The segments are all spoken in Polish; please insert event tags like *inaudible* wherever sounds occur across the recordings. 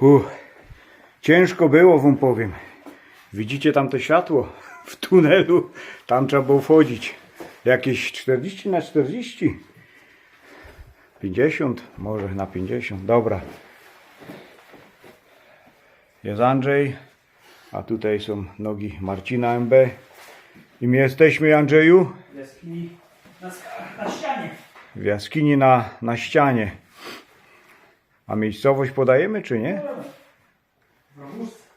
Uff, ciężko było, wam powiem. Widzicie tam to światło w tunelu? Tam trzeba było wchodzić. Jakieś 40 na 40. 50, może na 50. Dobra. Jest Andrzej, a tutaj są nogi Marcina MB. I my jesteśmy, Andrzeju, Jaskini na, na ścianie. w jaskini na, na ścianie. A miejscowość podajemy, czy nie?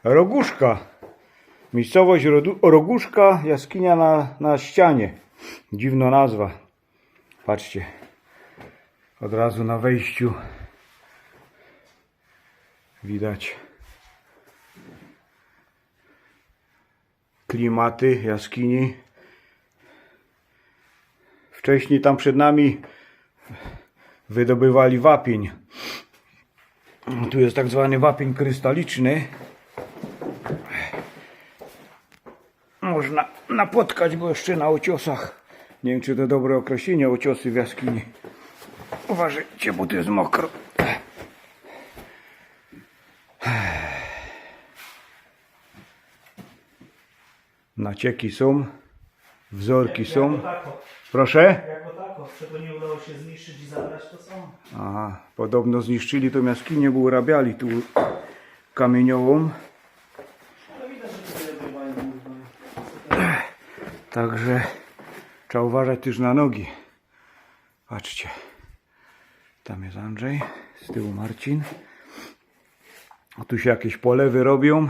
Roguszka. Miejscowość Roguszka, jaskinia na, na ścianie. Dziwna nazwa. Patrzcie. Od razu na wejściu widać klimaty jaskini. Wcześniej tam przed nami wydobywali wapień. Tu jest tak zwany wapień krystaliczny. Można napotkać go jeszcze na ociosach. Nie wiem, czy to dobre określenie, ociosy w jaskini. Uważajcie, bo tu jest mokro. Nacieki są, wzorki są. Proszę? Jako tako. Czego nie udało się zniszczyć i zabrać, to są. Aha, podobno zniszczyli tą jaskinię, bo urabiali tu kamieniową. Ale widać, że tutaj odbywają movement. Także trzeba uważać też na nogi. Patrzcie. Tam jest Andrzej, z tyłu Marcin. A tu się jakieś polewy robią.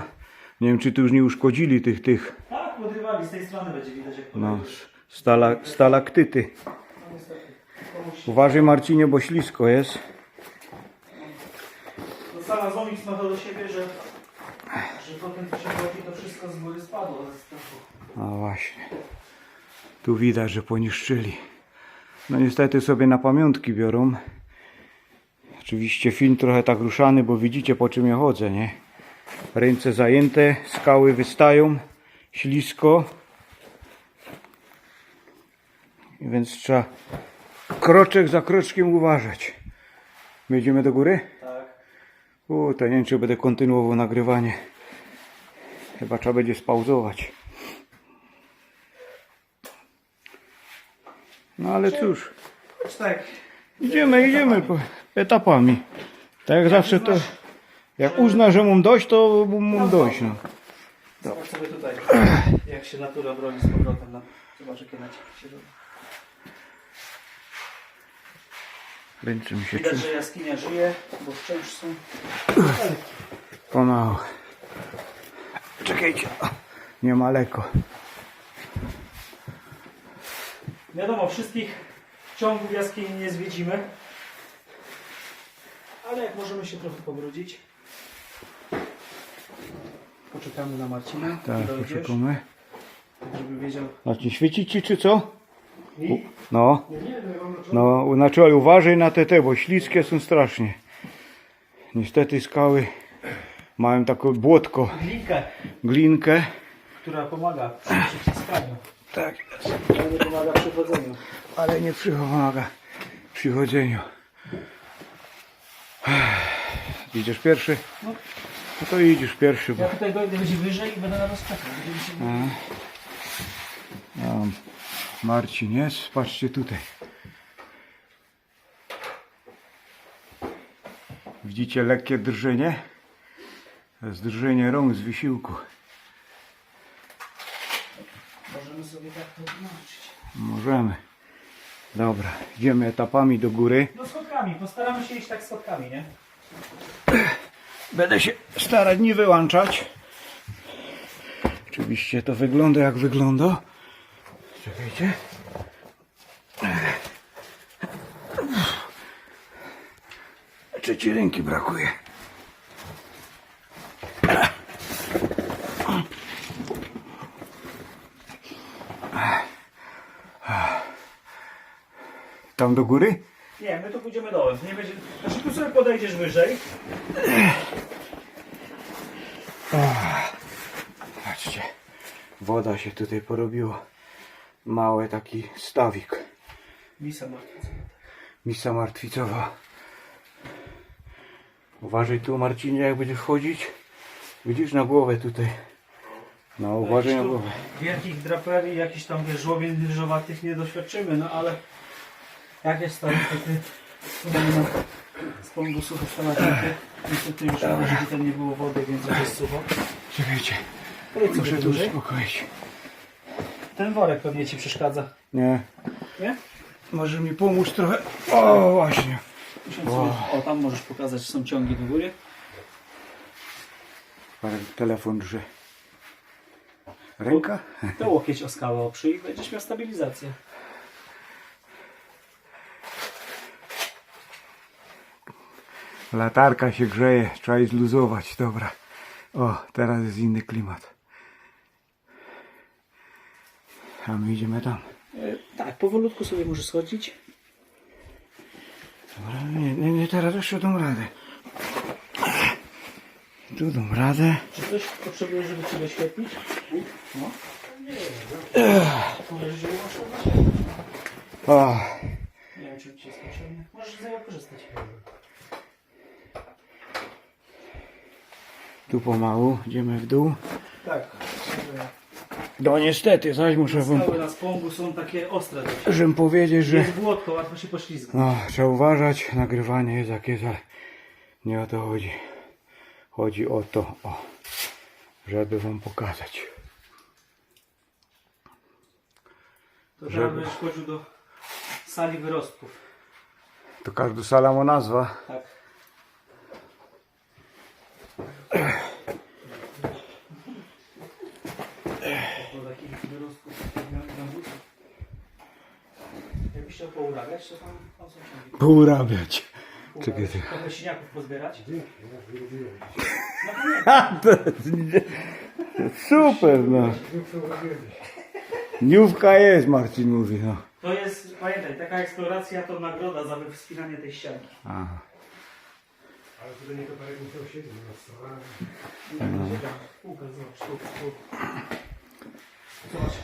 Nie wiem, czy tu już nie uszkodzili tych, tych Tak, podrywali. Z tej strony będzie widać, jak no. Stala, stalaktyty. No. Uważaj Marcinie, bo ślisko jest. To sama Zomix ma to do siebie, że, że potem robi, to wszystko z góry spadło ze strachu. No właśnie. Tu widać, że poniszczyli. No niestety sobie na pamiątki biorą. Oczywiście film trochę tak ruszany, bo widzicie po czym ja chodzę, nie? Ręce zajęte, skały wystają, ślisko. Więc trzeba kroczek za kroczkiem uważać. My idziemy do góry? Tak. U, to nie wiem, czy będę kontynuował nagrywanie. Chyba trzeba będzie spauzować. No ale cóż, tak. idziemy, idziemy po etapami. Tak jak zawsze to, jak uzna, że mam dość, to mam dość. No. Zobacz sobie tutaj, *clears throat* jak się natura broni z powrotem. Na... Jakie nacieki się robi. Ręczy mi się Widać, że jaskinia żyje, bo wciąż są... Pomału. Czekajcie, nie ma leko. Wiadomo, wszystkich ciągów jaskini nie zwiedzimy. Ale jak możemy się trochę pobrudzić. Poczekamy na Marcina. Tak, tak żeby wiedział. Znaczy, świeci ci czy co? No. No znaczy ale uważaj na te te, bo śliskie są strasznie. Niestety skały mają takie błotko, Linkę, glinkę. która pomaga przy przyciskaniu, Tak, ale nie pomaga przy chodzeniu. ale nie pomaga przy chodzeniu. Idziesz pierwszy? No. No to idziesz pierwszy, bo Ja tutaj dojdę będzie wyżej i będę na czekał. Będziemy się... Marcin jest. Patrzcie tutaj. Widzicie lekkie drżenie? To jest drżenie rąk z wysiłku. Możemy sobie tak to nauczyć. Możemy. Dobra, idziemy etapami do góry. No schodkami, postaramy się iść tak schodkami, nie? Będę się starać nie wyłączać. Oczywiście to wygląda jak wygląda. Czekajcie. Trzeciej ręki brakuje. Tam do góry? Nie, my tu pójdziemy dołem. Nie będzie... Znaczy tu sobie podejdziesz wyżej. Patrzcie, woda się tutaj porobiła. Mały taki stawik. Misa martwica. Misa martwicowa. Uważaj tu Marcinie jak będziesz chodzić. Widzisz na głowę tutaj. No uważaj na głowę. Wielkich draperii, jakichś tam żłobień dyżowatych nie doświadczymy, no ale jak jest to niestety spągu suche stalatyty. Niestety już na tutaj nie było wody, więc już jest sucho. Czekajcie. Muszę tu uspokoić. Ten worek pewnie ci przeszkadza, Nie. nie? Może mi pomóc trochę. O właśnie. Sobie. O, tam możesz pokazać, są ciągi do góry. Parę telefon drży. Ręka? To łokieć o skałę oprzyj i będziesz miał stabilizację. Latarka się grzeje. Trzeba jej zluzować. Dobra. O, teraz jest inny klimat. A my idziemy tam. E, tak, powolutku sobie możesz schodzić. Dobra, nie, nie, nie teraz jeszcze dam radę. Tu dam radę. Czy coś potrzebujesz, żeby Cię doświetlić? No. O, Nie wiem, czy Ci jest potrzebne. Możesz z niego korzystać. tu pomału. Idziemy w dół. No niestety, zaś muszę wam, Skały na spągu są takie ostre dość. żem powiedzieć, że... Jest błotko, łatwo się poślizgnąć. No, trzeba uważać, nagrywanie jest jak jest, ale nie o to chodzi. Chodzi o to, o, żeby wam pokazać. To teraz żeby- będziesz chodził do sali wyrostków. To każda sala ma nazwa. Tak. Do takich wyrostków bambusów. Jakbyś chciał pourabiać, to tam, tam są ciągi. Pourabiać. Czekaj, ty. Trochę siniaków pozbierać. Super, no. Niówka jest, Marcin mówi, no. To jest, pamiętaj, taka eksploracja to nagroda za wspinanie tej ścianki. Aha. Ale tutaj nie to parę musiał siedzieć na stole. Półka, zobacz, półka, półka. Zobacz,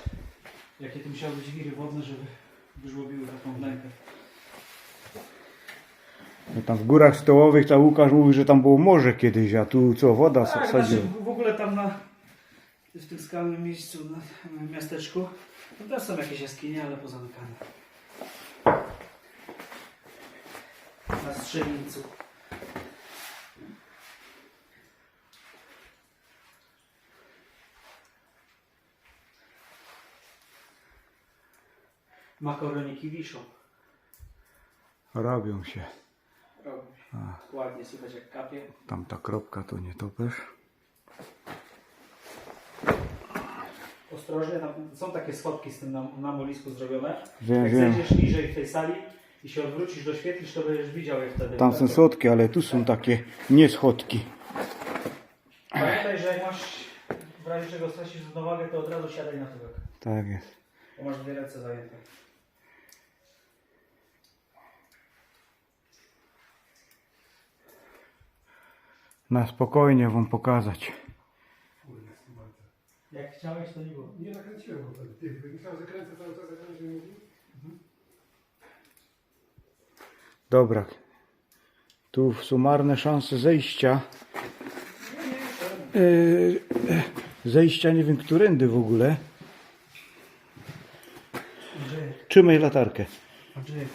jakie tu musiały być wiry wodne, żeby wyżłobiły taką wnękę. No tam w górach stołowych ta Łukasz mówi, że tam było morze kiedyś, a tu co, woda Tak, znaczy sadziła. w ogóle tam na, w tym skalnym miejscu, na, na miasteczku, no też są jakieś jaskinie, ale pozamykane. Na strzelnicu. Makaroniki wiszą. Robią się. Robią się. Ładnie słychać jak kapie. Tam ta kropka to nie topesz. Ostrożnie, tam są takie schodki z tym na, na molisku zrobione. Wiem, jak wiem. zejdziesz niżej w tej sali i się odwrócisz, doświetlisz, to będziesz widział je wtedy. Tam są schodki, ale tu są takie nie schodki. Pamiętaj, że jak masz w razie czego stracisz równowagę, to od razu siadaj na tyłek, Tak jest. Bo masz dwie ręce zajęte. Na spokojnie wam pokazać. Jak chciałeś, to nie było. Nie nakręciłem go wtedy. Myślałem, że kręcę cały czas, jak się mówi. Dobra. Tu sumarne szanse zejścia. Yy, zejścia nie wiem którędy w ogóle. Andrzej, Trzymaj latarkę.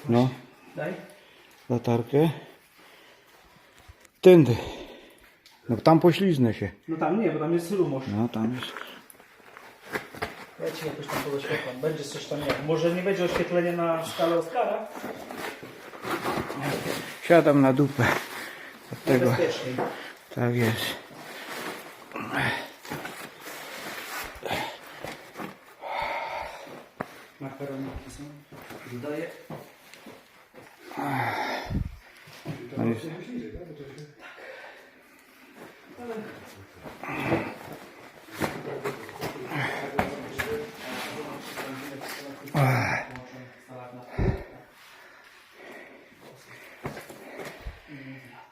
No, Daj. latarkę. Tędy. No tam pośliznę się. No tam nie, bo tam jest rumosz. No tam jest. Ja ci jakoś tam podoświetlam. Będzie coś tam jak. Może nie będzie oświetlenia na skalę Oscara? Siadam na dupę. Od tego. Tak jest. Makaroniki są. Dodaję. No.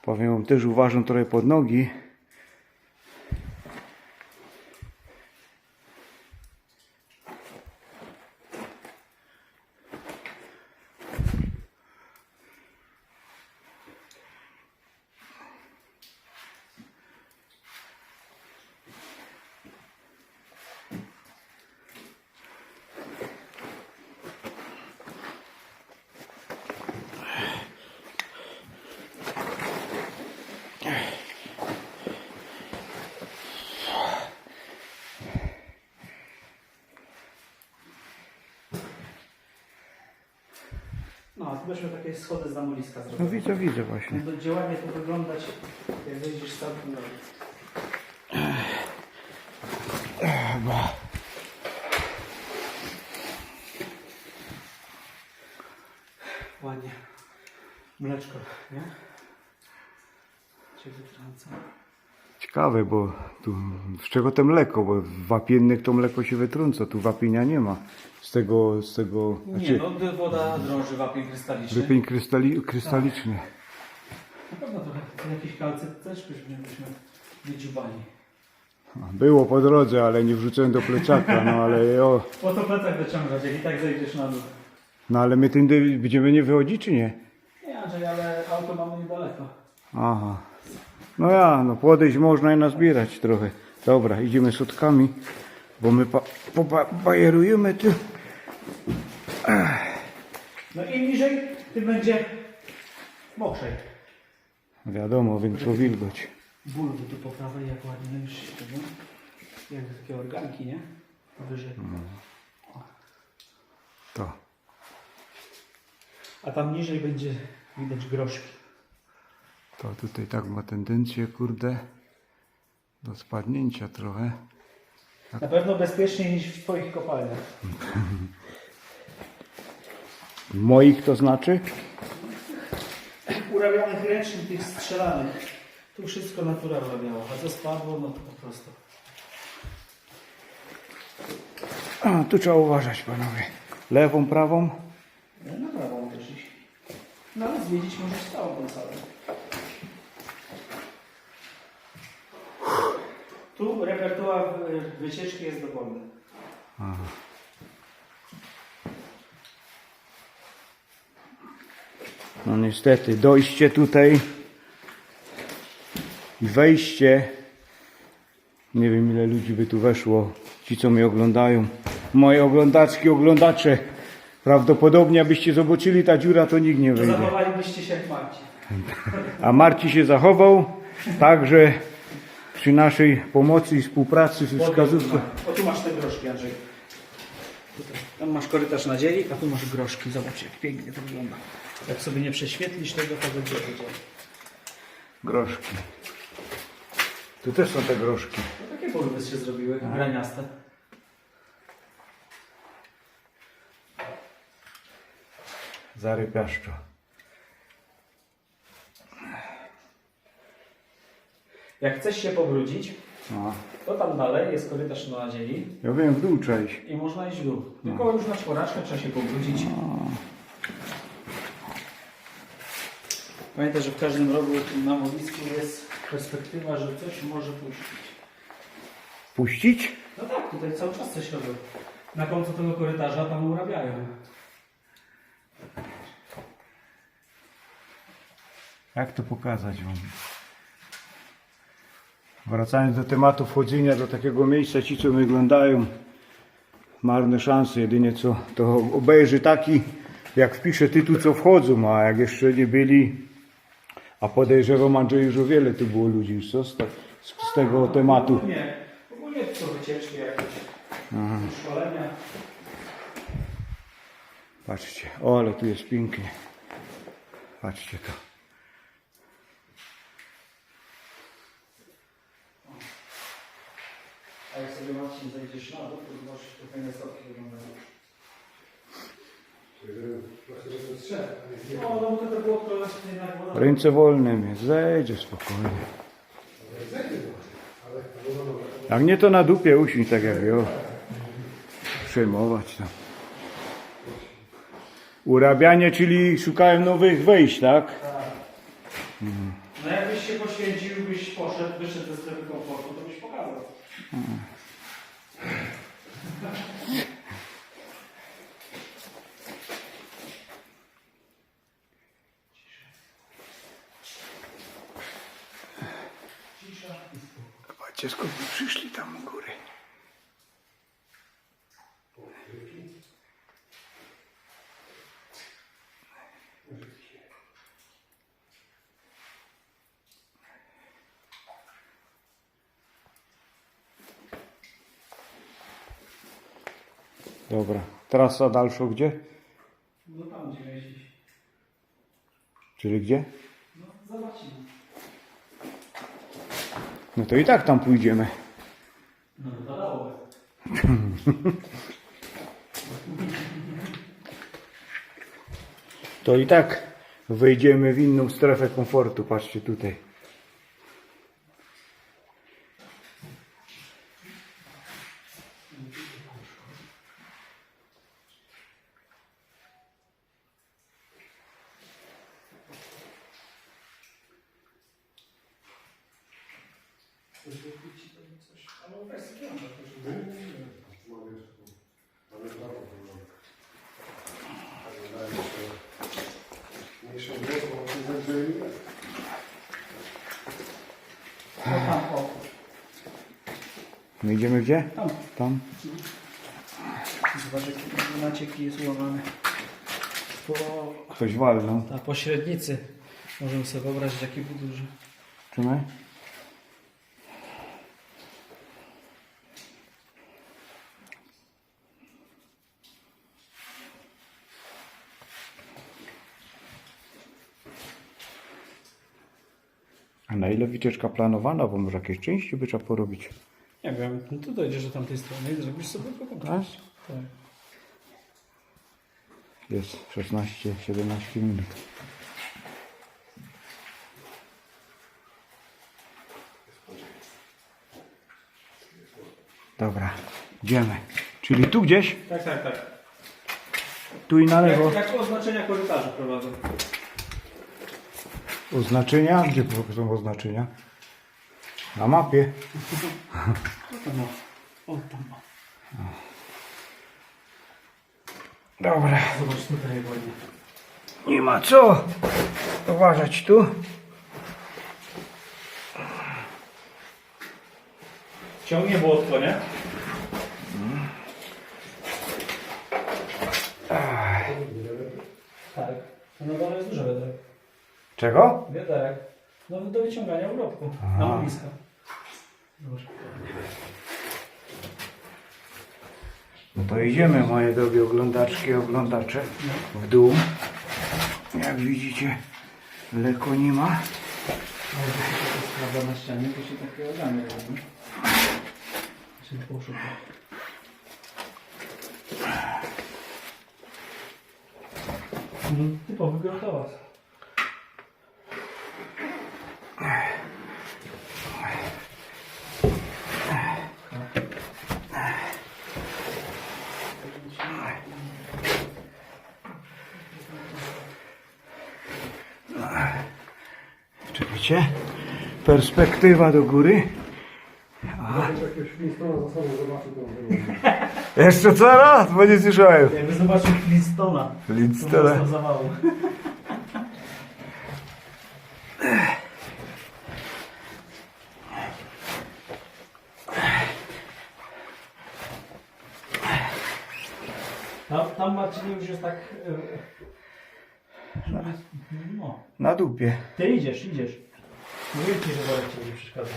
Powiem wam też uważam trochę pod nogi. Weźmy takie schody z zamoliska No zrobione. widzę, widzę właśnie. Będą działanie to wyglądać, jak wejdziesz sam na Chyba. Ładnie. Mleczko, nie? Cię wytrącam. Ciekawe, bo tu z czego to mleko, bo w wapiennych to mleko się wytrąca, tu wapienia nie ma. Z tego, z tego, Nie, znaczy no woda drąży wapień krystaliczny. wypień krystali, krystaliczny. Na pewno trochę to jakiś kalcyt też byśmy, byśmy wydziubali. Było po drodze, ale nie wrzuciłem do plecaka, no ale o, Po to plecak dociągać, jak i tak zejdziesz na dół. no ale my tędy będziemy nie wychodzić czy nie? Nie Andrzej, ale auto mamy niedaleko. Aha. No ja, no podejść można i nazbierać trochę. Dobra, idziemy sutkami, bo my pa, poba- bajerujemy tu. No im niżej, tym będzie mokrzej. Wiadomo, większą wilgoć. Bulwy tu po prawej, jak ładnie już się tego. Jak takie organki, nie? Wyżej. To. A tam niżej będzie widać groszki. To tutaj tak ma tendencję, kurde, do spadnięcia trochę. Na pewno bezpieczniej niż w twoich kopalniach. Moich to znaczy? Urabianych ręcznie, tych strzelanych. Tu wszystko natura urabiała. A co spadło, no to po prostu. A, tu trzeba uważać, panowie. Lewą, prawą? No na prawo możesz iść. No ale zwiedzić możesz całą tą Tu repertuar y, wycieczki jest dowolny. No niestety, dojście tutaj i wejście. Nie wiem ile ludzi by tu weszło. Ci co mnie oglądają. Moje oglądaczki, oglądacze. Prawdopodobnie abyście zobaczyli ta dziura to nikt nie To wyjdzie. zachowalibyście się jak Marci. *laughs* A Marci się zachował, także przy naszej pomocy i współpracy w wskazówkach. O tu masz te groszki, Andrzej. Tutaj. Tam masz korytarz nadziei, a tu masz groszki. Zobacz jak pięknie to wygląda. Jak sobie nie prześwietlisz tego, to będzie wiedział. Groszki. Tu też są te groszki. No takie porwy się zrobiły, graniaste. Zarypiaszczo. Jak chcesz się pobrudzić, No. to tam dalej jest korytarz do nadziei Ja wiem, w dół iść. i można iść w dół. Tylko już na czworaczkę trzeba się pobrudzić. Pamiętaj, że w każdym rogu na mowisku jest perspektywa, że coś może puścić. Puścić? No tak, tutaj cały czas coś robią. Na końcu tego korytarza tam urabiają. Jak to pokazać wam? Wracając do tematu wchodzenia do takiego miejsca, ci co mnie oglądają, marne szanse, jedynie co to obejrzy taki, jak wpisze tytuł, co wchodzą, a jak jeszcze nie byli, a podejrzewam Andrzej już o wiele tu było ludzi już, co? Z, z, tego tematu. Ogólnie, ogólnie to są wycieczki jakieś, szkolenia. Patrzcie, o ale tu jest pięknie. Patrzcie to. A jak sobie Marcin zejdziesz na dół, to zobaczysz, to fajne stopki wyglądają. No, no to to było to właśnie jednak woda. Ręce wolne mnie, zejdzie spokojnie. Jak nie to na dupie usiąść tak jak ja. Przejmować tam. Urabianie, czyli szukałem nowych wejść, tak? No jakbyś się poświęcił, byś poszedł, wyszedł ze strefy komfortu, to byś pokazał. Cisza i spokój. Patrzcie skąd my przyszli tam u góry. Dobra, trasa dalsza gdzie? No tam gdzie. Czyli gdzie? No, zobaczymy. No to i tak tam pójdziemy. To i tak wejdziemy w inną strefę komfortu. Patrzcie tutaj. Mniejsze było, bo ten zęby nie No tam, o. My idziemy gdzie? Tam. Tam. Zobacz, jaki naciek jest ułamany. Po, Ktoś walnął. ta pośrednicy. Możemy sobie wyobrazić, jaki był duży. Czy my? A na ile wycieczka planowana? Bo może jakieś części by trzeba porobić. Nie wiem, no tu dojdziesz do tamtej strony i zrobisz sobie. Tak? Tak. Jest 16-17 minut. Dobra, idziemy. Czyli tu gdzieś? Tak, tak, tak. Tu i na lewo. Jak, jak oznaczenia korytarza prowadzą. Oznaczenia? Gdzie są oznaczenia? Na mapie. O. O, tam o. Dobra. Zobacz tutaj ładnie. Nie ma co uważać tu. Ciągnie błotko, nie? Tak. No dole jest duże wiaderek. Czego? Wiaderek. No do wyciągania urobku. Na łowiska. No to idziemy, moje drogie oglądaczki oglądacze, w dół. Jak widzicie, lekko nie ma. Sprawa na ścianie, to się takie organy robi. Się poszuka. No, typowy. Perspektywa do góry. Będzie. *laughs* Jeszcze co raz, bo nie słyszałem. Jakby zobaczył Flintstona. Flintstona. Tam, tam Marcinie już jest tak... e, że jest- No. Na dupie. Ty idziesz, idziesz. Mówię ci, że Borek ci nie przeszkadza.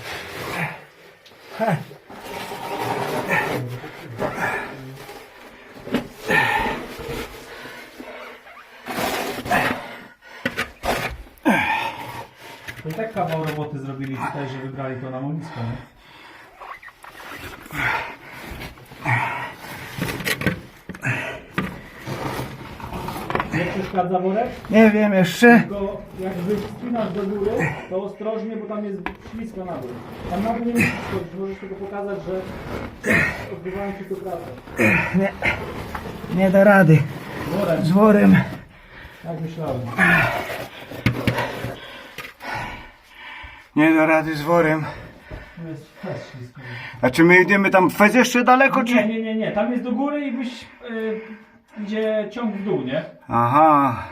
To i tak kawał roboty zrobili tutaj, że wybrali to na łowisko, nie? Nie przeszkadza worek? Nie wiem jeszcze. Tylko jakby wspinasz do góry, to ostrożnie, bo tam jest ślisko na dół. Tam na dół nie musisz schodzić, możesz tylko pokazać, że odbywają się tu prace. Nie, nie da rady. Worek, Z worem. jak myślałem. Nie da rady z worem. A czy my idziemy tam fez jeszcze daleko, Nie, czy? nie, nie, nie, tam jest do góry i byś y, idzie ciąg w dół, nie? Aha.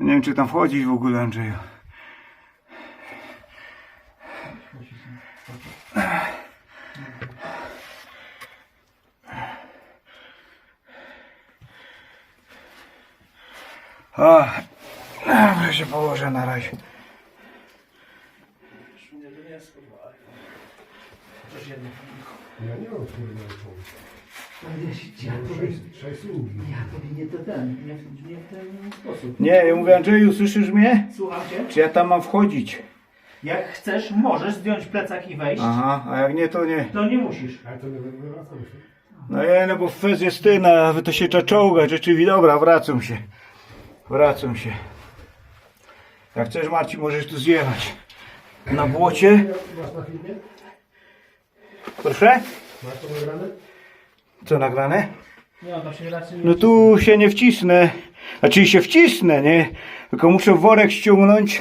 Nie wiem, czy tam wchodzić w ogóle, Andrzeju. A, ja się położę na razie. Ja nie mam. Ja tobie, Sześć, sześć słów. ja tobie nie to ten, nie, w- nie w ten sposób. Nie, ja mówię Andrzeju, słyszysz mnie? Słucham cię? Czy ja tam mam wchodzić? Jak chcesz, możesz zdjąć plecak i wejść. Aha, a jak nie, to nie. To nie musisz. Ale to nie będę wracał się. No nie, no bo fez jest tyna, a wy to się czaczołga, rzeczywiście. Dobra, wracam się. Wracam się. Jak chcesz Marcin, możesz tu zjechać. Na błocie. Masz na filmie? Proszę? Masz to nagrane? Co nagrane? Nie, no, No tu się nie wcisnę. Znaczy się wcisnę, nie? Tylko muszę worek ściągnąć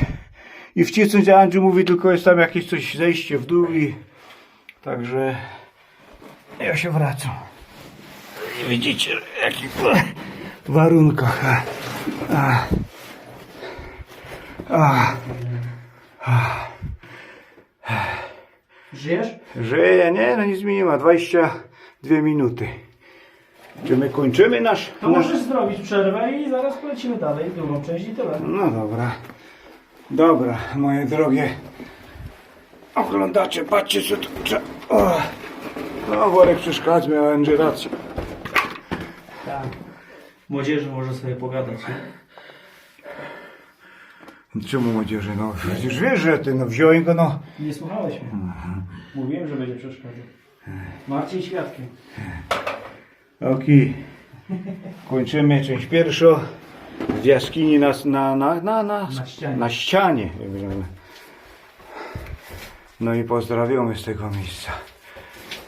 i wcisnąć, a Andrzej mówi tylko jest tam jakieś coś zejście w dół i... Także ja się wracam. I widzicie w jakich warunkach. A. A. Żyjesz? Żyje, nie? No nic mi nie ma. 22 minuty. Czy my kończymy nasz... To nasz... możesz zrobić przerwę i zaraz polecimy dalej, drugą część i tyle. No dobra. Dobra, moje drogie oglądacze, patrzcie co tu. O. No worek przeszkadza, miał Andrzej rację. Tak. Młodzieży może sobie pogadać. Nie? Czemu młodzieży? No przecież wiesz, że ty no wziąłem go no. Nie słuchałeś mnie. Mówiłem, że będzie przeszkadzał. Marcin świadkiem. Okej. Kończymy część pierwszą. W jaskini na, na, na, na, na, Na ścianie. Na ścianie. No i pozdrawiamy z tego miejsca.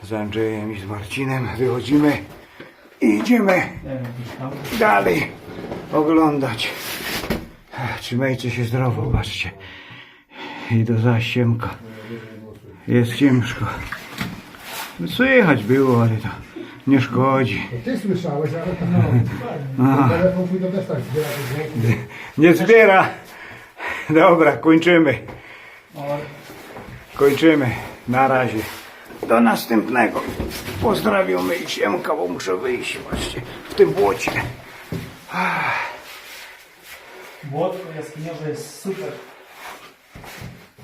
Z Andrzejem i z Marcinem wychodzimy i idziemy dalej oglądać. Trzymajcie się zdrowo, patrzcie. I do zasiemka. Jest ciężko. No Słychać było, ale to nie szkodzi. To ty słyszałeś, ale. Telefon pójdę też tak zbiera te dźwięki. Nie zbiera. Dobra, kończymy. Kończymy. Na razie. Do następnego. Pozdrawiamy i siemka, bo muszę wyjść właśnie w tym błocie. Błotko jaskiniowe jest super.